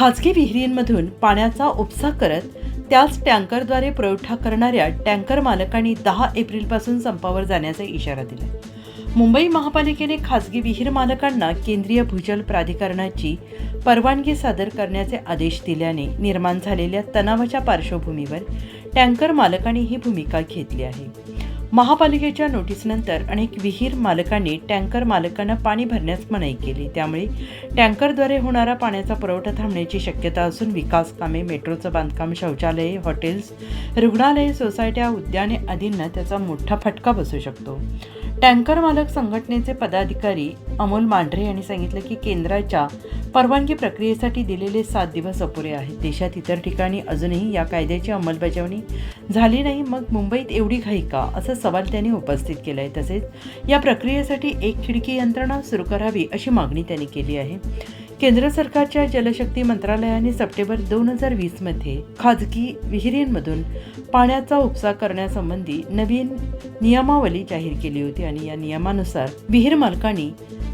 खाजगी विहिरींमधून पाण्याचा उपसा करत त्याच टँकरद्वारे पुरवठा करणाऱ्या टँकर मालकांनी दहा एप्रिलपासून संपावर जाण्याचा इशारा दिला मुंबई महापालिकेने खाजगी विहीर मालकांना केंद्रीय भूजल प्राधिकरणाची परवानगी सादर करण्याचे आदेश दिल्याने निर्माण झालेल्या तणावाच्या पार्श्वभूमीवर टँकर मालकांनी ही भूमिका घेतली आहे. महापालिकेच्या नोटीसनंतर अनेक विहीर मालकांनी टँकर मालकांना पाणी भरण्यास मनाई केली. त्यामुळे टँकरद्वारे होणारा पाण्याचा पुरवठा थांबण्याची शक्यता असून विकास कामे मेट्रोचं बांधकाम शौचालये हॉटेल्स रुग्णालये सोसायट्या उद्याने आदींना त्याचा मोठा फटका बसू शकतो. टँकर मालक संघटनेचे पदाधिकारी अमोल मांढरे यांनी सांगितलं की केंद्राच्या परवानगी प्रक्रियेसाठी दिलेले सात दिवस अपुरे आहेत. देशात इतर ठिकाणी अजूनही या कायद्याची अंमलबजावणी झाली नाही. मग मुंबईत एवढी घाई का? असा सवाल त्यांनी उपस्थित केला आहे तसेच या प्रक्रियेसाठी एक खिडकी यंत्रणा सुरू करावी अशी मागणी त्यांनी केली आहे. केंद्र सरकारच्या जलशक्ती मंत्रालयाने सप्टेंबर दोन हजार वीसमध्ये खाजगी विहिरींमधून पाण्याचा उपसा करण्यासंबंधी नवीन नियमावली जाहीर केली होती आणि या नियमानुसार विहीर मालकांनी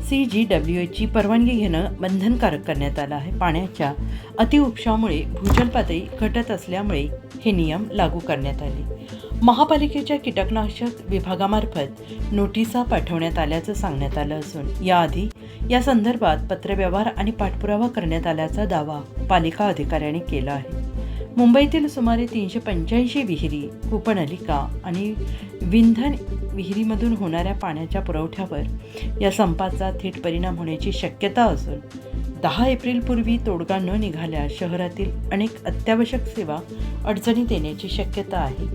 सी जी डब्ल्यू एची परवानगी घेणं बंधनकारक करण्यात आलं आहे. पाण्याच्या अतिउपशामुळे भूजल पातळी घटत असल्यामुळे हे नियम लागू करण्यात आले. महापालिकेच्या कीटकनाशक विभागामार्फत नोटिसा पाठवण्यात आल्याचं सांगण्यात आलं असून याआधी या संदर्भात पत्रव्यवहार आणि पाठपुरावा करण्यात आल्याचा दावा पालिका अधिकाऱ्यांनी केला आहे. मुंबईतील सुमारे तीनशे पंच्याऐंशी विहिरी कूपनलिका आणि विंधन विहिरीमधून होणाऱ्या पाण्याच्या पुरवठ्यावर या संपाचा थेट परिणाम होण्याची शक्यता असून दहा एप्रिलपूर्वी तोडगा न निघाल्यास शहरातील अनेक अत्यावश्यक सेवा अडचणीत येण्याची शक्यता आहे.